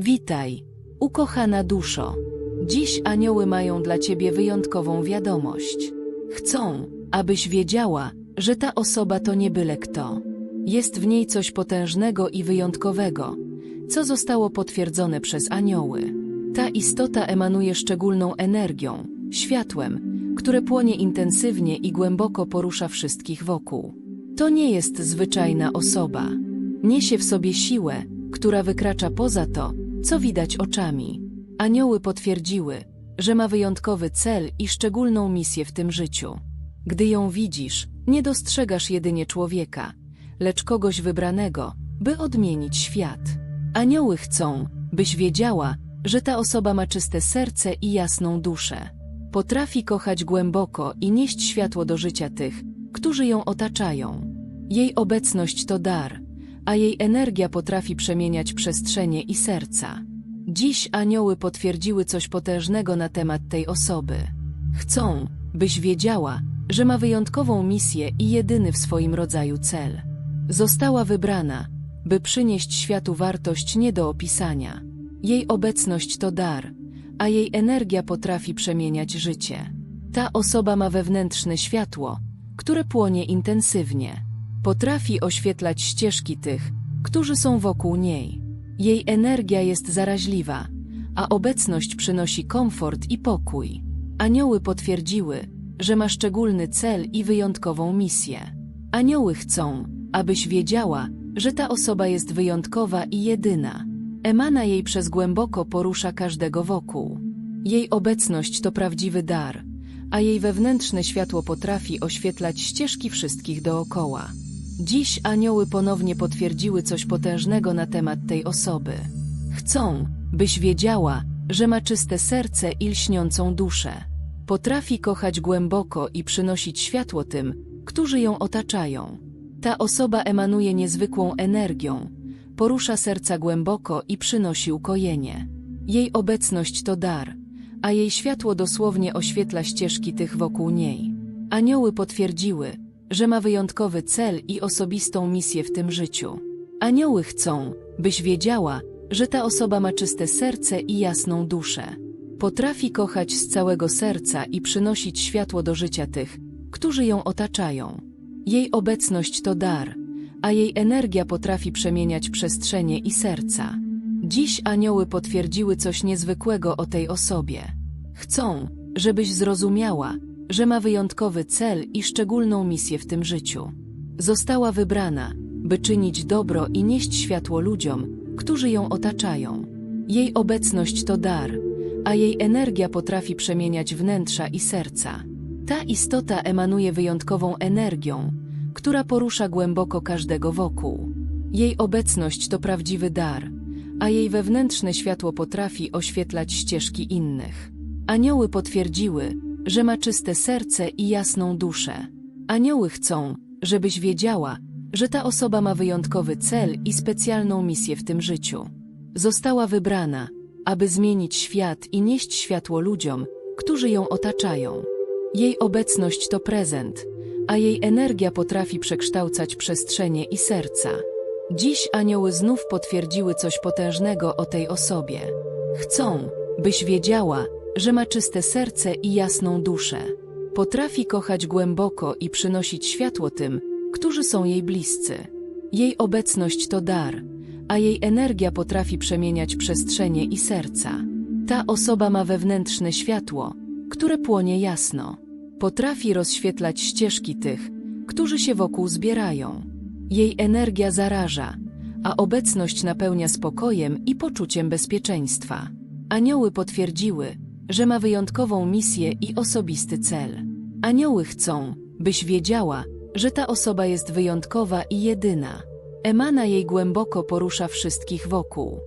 Witaj, ukochana duszo. Dziś anioły mają dla ciebie wyjątkową wiadomość. Chcą, abyś wiedziała, że ta osoba to nie byle kto. Jest w niej coś potężnego i wyjątkowego, co zostało potwierdzone przez anioły. Ta istota emanuje szczególną energią, światłem, które płonie intensywnie i głęboko porusza wszystkich wokół. To nie jest zwyczajna osoba. Niesie w sobie siłę, która wykracza poza to, co widać oczami. Anioły potwierdziły, że ma wyjątkowy cel i szczególną misję w tym życiu. Gdy ją widzisz, nie dostrzegasz jedynie człowieka, lecz kogoś wybranego, by odmienić świat. Anioły chcą, byś wiedziała, że ta osoba ma czyste serce i jasną duszę. Potrafi kochać głęboko i nieść światło do życia tych, którzy ją otaczają. Jej obecność to dar, a jej energia potrafi przemieniać przestrzenie i serca. Dziś anioły potwierdziły coś potężnego na temat tej osoby. Chcą, byś wiedziała, że ma wyjątkową misję i jedyny w swoim rodzaju cel. Została wybrana, by przynieść światu wartość nie do opisania. Jej obecność to dar, a jej energia potrafi przemieniać życie. Ta osoba ma wewnętrzne światło, które płonie intensywnie. Potrafi oświetlać ścieżki tych, którzy są wokół niej. Jej energia jest zaraźliwa, a obecność przynosi komfort i pokój. Anioły potwierdziły, że ma szczególny cel i wyjątkową misję. Anioły chcą, abyś wiedziała, że ta osoba jest wyjątkowa i jedyna. Emana jej przez głęboko porusza każdego wokół. Jej obecność to prawdziwy dar, a jej wewnętrzne światło potrafi oświetlać ścieżki wszystkich dookoła. Dziś anioły ponownie potwierdziły coś potężnego na temat tej osoby. Chcą, byś wiedziała, że ma czyste serce i lśniącą duszę. Potrafi kochać głęboko i przynosić światło tym, którzy ją otaczają. Ta osoba emanuje niezwykłą energią, porusza serca głęboko i przynosi ukojenie. Jej obecność to dar, a jej światło dosłownie oświetla ścieżki tych wokół niej. Anioły potwierdziły, że ma wyjątkowy cel i osobistą misję w tym życiu. Anioły chcą, byś wiedziała, że ta osoba ma czyste serce i jasną duszę. Potrafi kochać z całego serca i przynosić światło do życia tych, którzy ją otaczają. Jej obecność to dar, a jej energia potrafi przemieniać przestrzenie i serca. Dziś anioły potwierdziły coś niezwykłego o tej osobie. Chcą, żebyś zrozumiała, że ma wyjątkowy cel i szczególną misję w tym życiu. Została wybrana, by czynić dobro i nieść światło ludziom, którzy ją otaczają. Jej obecność to dar, a jej energia potrafi przemieniać wnętrza i serca. Ta istota emanuje wyjątkową energią, która porusza głęboko każdego wokół. Jej obecność to prawdziwy dar, a jej wewnętrzne światło potrafi oświetlać ścieżki innych. Anioły potwierdziły, że ma czyste serce i jasną duszę. Anioły chcą, żebyś wiedziała, że ta osoba ma wyjątkowy cel i specjalną misję w tym życiu. Została wybrana, aby zmienić świat i nieść światło ludziom, którzy ją otaczają. Jej obecność to prezent, a jej energia potrafi przekształcać przestrzenie i serca. Dziś anioły znów potwierdziły coś potężnego o tej osobie. Chcą, byś wiedziała, że ma czyste serce i jasną duszę. Potrafi kochać głęboko i przynosić światło tym, którzy są jej bliscy. Jej obecność to dar, a jej energia potrafi przemieniać przestrzenie i serca. Ta osoba ma wewnętrzne światło, które płonie jasno. Potrafi rozświetlać ścieżki tych, którzy się wokół zbierają. Jej energia zaraża, a obecność napełnia spokojem i poczuciem bezpieczeństwa. Anioły potwierdziły, że ma wyjątkową misję i osobisty cel. Anioły chcą, byś wiedziała, że ta osoba jest wyjątkowa i jedyna. Emana jej głęboko porusza wszystkich wokół.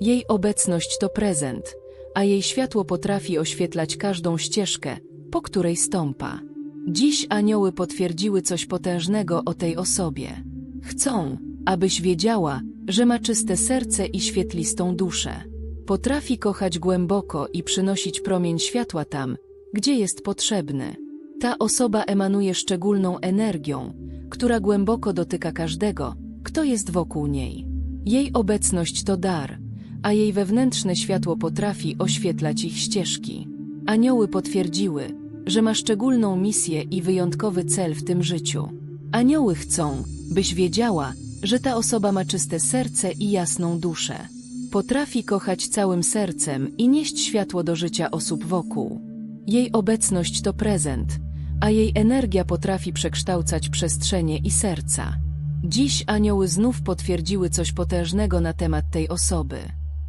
Jej obecność to prezent, a jej światło potrafi oświetlać każdą ścieżkę, po której stąpa. Dziś anioły potwierdziły coś potężnego o tej osobie. Chcą, abyś wiedziała, że ma czyste serce i świetlistą duszę. Potrafi kochać głęboko i przynosić promień światła tam, gdzie jest potrzebny. Ta osoba emanuje szczególną energią, która głęboko dotyka każdego, kto jest wokół niej. Jej obecność to dar, a jej wewnętrzne światło potrafi oświetlać ich ścieżki. Anioły potwierdziły, że ma szczególną misję i wyjątkowy cel w tym życiu. Anioły chcą, byś wiedziała, że ta osoba ma czyste serce i jasną duszę. Potrafi kochać całym sercem i nieść światło do życia osób wokół. Jej obecność to prezent, a jej energia potrafi przekształcać przestrzenie i serca. Dziś anioły znów potwierdziły coś potężnego na temat tej osoby.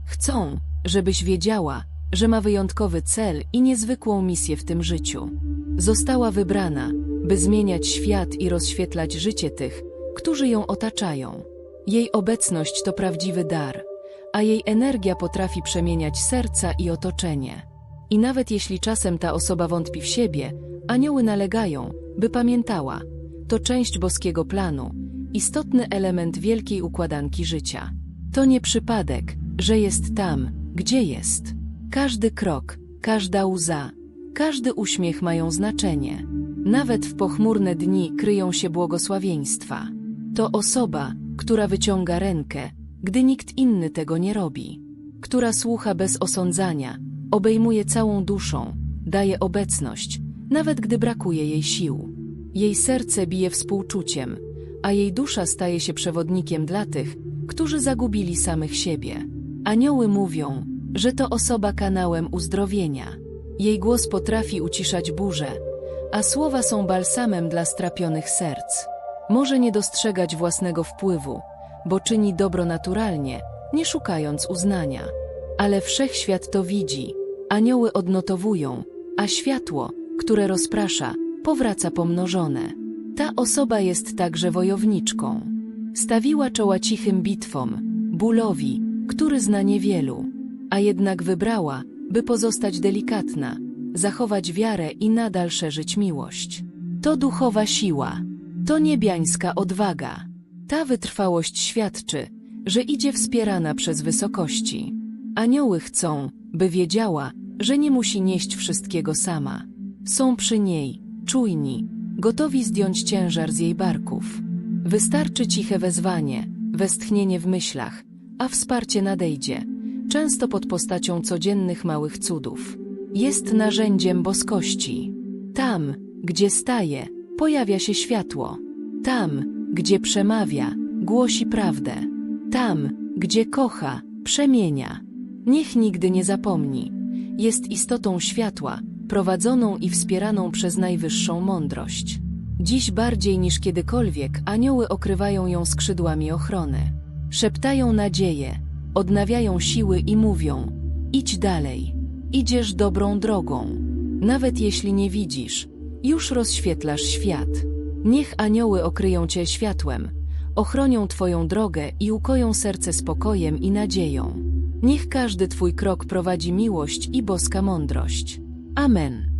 Chcą, żebyś wiedziała, że ma wyjątkowy cel i niezwykłą misję w tym życiu. Została wybrana, by zmieniać świat i rozświetlać życie tych, którzy ją otaczają. Jej obecność to prawdziwy dar, a jej energia potrafi przemieniać serca i otoczenie. I nawet jeśli czasem ta osoba wątpi w siebie, anioły nalegają, by pamiętała, to część boskiego planu, istotny element wielkiej układanki życia. To nie przypadek, że jest tam, gdzie jest. Każdy krok, każda łza, każdy uśmiech mają znaczenie. Nawet w pochmurne dni kryją się błogosławieństwa. To osoba, która wyciąga rękę, gdy nikt inny tego nie robi. Która słucha bez osądzania, obejmuje całą duszą, daje obecność, nawet gdy brakuje jej sił. Jej serce bije współczuciem, a jej dusza staje się przewodnikiem dla tych, którzy zagubili samych siebie. Anioły mówią, że to osoba kanałem uzdrowienia. Jej głos potrafi uciszać burzę, a słowa są balsamem dla strapionych serc. Może nie dostrzegać własnego wpływu, bo czyni dobro naturalnie, nie szukając uznania. Ale wszechświat to widzi, anioły odnotowują, a światło, które rozprasza, powraca pomnożone. Ta osoba jest także wojowniczką. Stawiła czoła cichym bitwom, bólowi, który zna niewielu, a jednak wybrała, by pozostać delikatna, zachować wiarę i nadal szerzyć miłość. To duchowa siła, to niebiańska odwaga. Ta wytrwałość świadczy, że idzie wspierana przez wysokości. Anioły chcą, by wiedziała, że nie musi nieść wszystkiego sama. Są przy niej, czujni, gotowi zdjąć ciężar z jej barków. Wystarczy ciche wezwanie, westchnienie w myślach, a wsparcie nadejdzie, często pod postacią codziennych małych cudów. Jest narzędziem boskości. Tam, gdzie staje, pojawia się światło. Tam, gdzie przemawia, głosi prawdę. Tam, gdzie kocha, przemienia. Niech nigdy nie zapomni. Jest istotą światła, prowadzoną i wspieraną przez najwyższą mądrość. Dziś bardziej niż kiedykolwiek anioły okrywają ją skrzydłami ochrony. Szeptają nadzieję, odnawiają siły i mówią: idź dalej, idziesz dobrą drogą. Nawet jeśli nie widzisz, już rozświetlasz świat. Niech anioły okryją cię światłem, ochronią twoją drogę i ukoją serce spokojem i nadzieją. Niech każdy twój krok prowadzi miłość i boska mądrość. Amen.